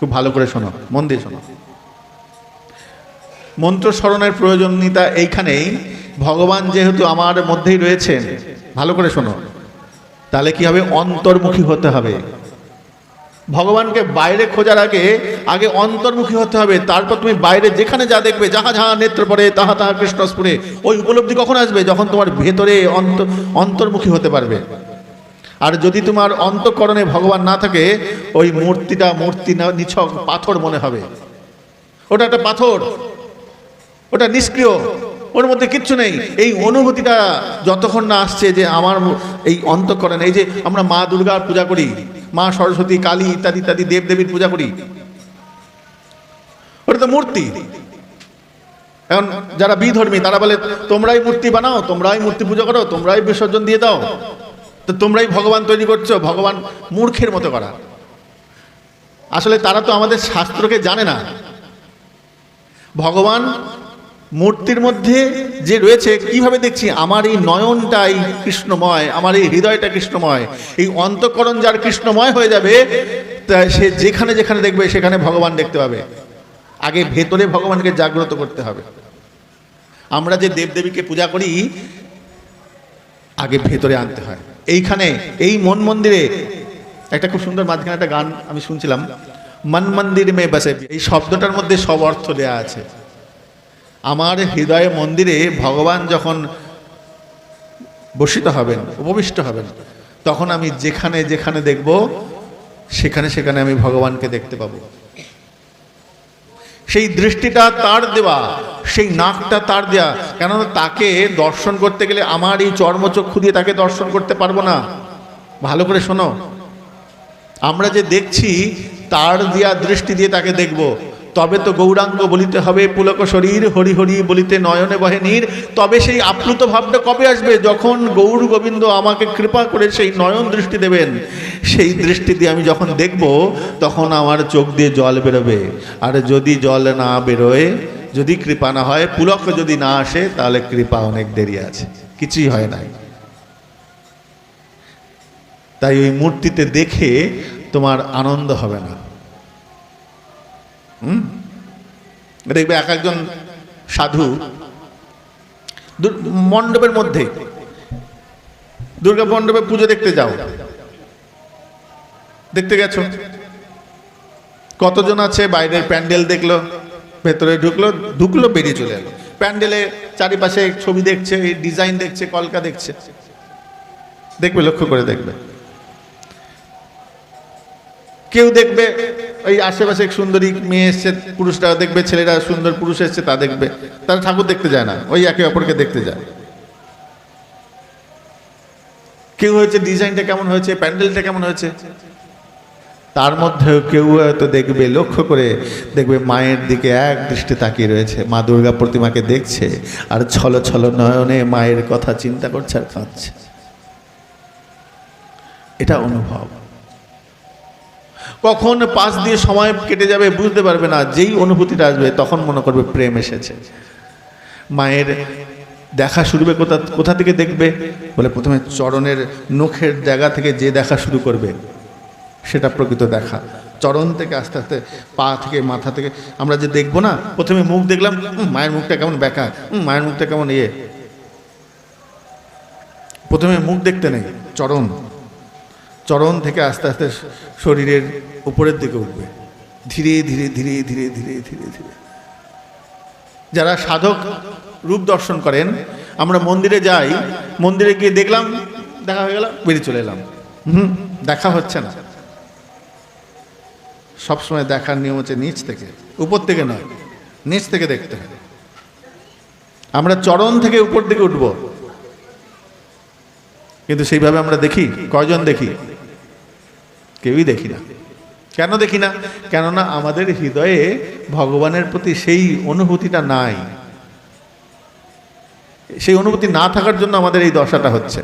খুব ভালো করে শোনো, মন দিয়ে শোনো। মন্ত্র স্মরণের প্রয়োজনীয়তা এইখানেই। ভগবান যেহেতু আমার মধ্যেই রয়েছেন, ভালো করে শোনো। তাহলে কি হবে? অন্তর্মুখী হতে হবে। ভগবানকে বাইরে খোঁজার আগে আগে অন্তর্মুখী হতে হবে। তারপর তুমি বাইরে যেখানে যা দেখবে, যাহা যাহা নেত্র পড়ে, তাহা তাহা কৃষ্ণস্পুরে ওই উপলব্ধি কখন আসবে? যখন তোমার ভেতরে অন্ত, অন্তর্মুখী হতে পারবে। আর যদি তোমার অন্তঃকরণে ভগবান না থাকে, ওই মূর্তিটা মূর্তি না নিছক পাথর মনে হবে। ওটা একটা পাথর। ওটা নিষ্ক্রিয়। ওর মধ্যে কিচ্ছু নেই। এই অনুভূতিটা যতক্ষণ না আসছে যে আমার এই অন্তঃকরণে, এই যে আমরা মা দুর্গার পূজা করি, মা সরস্বতী, কালী ইত্যাদি ইত্যাদি দেবদেবীর পূজা করি, ওটা তো মূর্তি। এখন যারা বিধর্মী, তারা বলে, তোমরাই মূর্তি বানাও, তোমরাই মূর্তি পুজো করো, তোমরাই বিসর্জন দিয়ে দাও। তো তোমরাই ভগবান তৈরি করছ, ভগবান মূর্খের মতো করা। আসলে তারা তো আমাদের শাস্ত্রকে জানে না। ভগবান মূর্তির মধ্যে যে রয়েছে, কীভাবে দেখছি? আমার এই নয়নটাই কৃষ্ণময়, আমার এই হৃদয়টা কৃষ্ণময়, এই অন্তঃকরণ যার কৃষ্ণময় হয়ে যাবে, তা সে যেখানে যেখানে দেখবে, সেখানে ভগবান দেখতে পাবে। আগে ভেতরে ভগবানকে জাগ্রত করতে হবে। আমরা যে দেবদেবীকে পূজা করি আগে ভেতরে আনতে হয়। এইখানে, এই মন মন্দিরে একটা খুব সুন্দর মাঝখানে একটা গান আমি শুনছিলাম। মন মন্দির মে বসে, এই শব্দটার মধ্যে সব অর্থ দেয়া আছে। আমার হৃদয়ে মন্দিরে ভগবান যখন বসিত হবেন, উপবিষ্ট হবেন, তখন আমি যেখানে যেখানে দেখব, সেখানে সেখানে আমি ভগবানকে দেখতে পাবো। সেই দৃষ্টিটা তার দেওয়া। সেই নাকটা তার দেওয়া কেননা তাকে দর্শন করতে গেলে আমার এই চর্মচক্ষু দিয়ে তাকে দর্শন করতে পারব না। ভালো করে শোনো। আমরা যে দেখছি, তার দেওয়া দৃষ্টি দিয়ে তাকে দেখব। তবে তো গৌরাঙ্গ বলিতে হবে, পুলক শরীর হরি হরি বলিতে নয়নে বহে নীর। তবে সেই আপ্লুত ভাবটা কবে আসবে? যখন গৌর গোবিন্দ আমাকে কৃপা করে সেই নয়ন দৃষ্টি দেবেন, সেই দৃষ্টি দিয়ে আমি যখন দেখব, তখন আমার চোখ দিয়ে জল বেরোবে। আর যদি জল না বেরোয় যদি কৃপা না হয়, পুলক যদি না আসে, তাহলে কৃপা অনেক দেরি আছে। কিছুই হয় নাই। তাই ওই মূর্তিতে দেখে তোমার আনন্দ হবে না। দেখবে এক একজন সাধু মণ্ডপের মধ্যে, দুর্গা মণ্ডপে পুজো দেখতে যাও। দেখতে গেছো? কতজন আছে? বাইরের প্যান্ডেল দেখল? ভেতরে ঢুকলো ঢুকলো, বেরিয়ে চলে এলো। প্যান্ডেলে চারিপাশে ছবি দেখছে, ডিজাইন দেখছে, কলকা দেখছে। দেখবে, লক্ষ্য করে দেখবে। কেউ দেখবে, ওই আশেপাশে সুন্দরী মেয়ে এসছে পুরুষরা দেখবে ছেলেরা সুন্দর পুরুষ এসছে, তা দেখবে। তারা ঠাকুর দেখতে যায় না, ওই একে অপরকে দেখতে যায়। কেউ হয়েছে, ডিজাইনটা কেমন হয়েছে, প্যান্ডেলটা কেমন হয়েছে? তার মধ্যেও কেউ হয়তো দেখবে, লক্ষ্য করে দেখবে মায়ের দিকে এক দৃষ্টি তাকিয়ে রয়েছে। মা দুর্গা প্রতিমাকে দেখছে আর ছল ছল নয়নে মায়ের কথা চিন্তা করছে আর কাঁদছে। এটা অনুভব। কখন পাশ দিয়ে সময় কেটে যাবে বুঝতে পারবে না, যেই অনুভূতিটা আসবে তখন মনে করবে প্রেম এসেছে। মায়ের দেখা শুরু হবে কোথা কোথা থেকে দেখবে? বলে প্রথমে চরণের নখের জায়গা থেকে যে দেখা শুরু করবে। সেটা প্রকৃত দেখা। চরণ থেকে আস্তে আস্তে পা থেকে মাথা থেকে আমরা যে দেখব না, প্রথমে মুখ দেখলাম মায়ের মুখটা কেমন বেকা মায়ের মুখটা কেমন ইয়ে। প্রথমে মুখ দেখতে নেই, চরণ। চরণ থেকে আস্তে আস্তে শরীরের উপরের দিকে উঠবে। ধীরে ধীরে ধীরে ধীরে ধীরে ধীরে ধীরে। যারা সাধক রূপ দর্শন করেন, আমরা মন্দিরে যাই, মন্দিরে গিয়ে দেখলাম, দেখা হয়ে গেল, বেরিয়ে চলে এলাম। হুম, দেখা হচ্ছে না। সবসময় দেখার নিয়ম হচ্ছে নিচ থেকে, উপর থেকে নয়, নিচ থেকে দেখতে হয় আমরা চরণ থেকে উপর দিকে উঠব। কিন্তু সেইভাবে আমরা দেখি, কয়জন দেখি? কেউই দেখি না। কেন দেখি না? কেননা আমাদের হৃদয়ে ভগবানের প্রতি সেই অনুভূতিটা নাই। সেই অনুভূতি না থাকার জন্য আমাদের এই দশাটা হচ্ছে।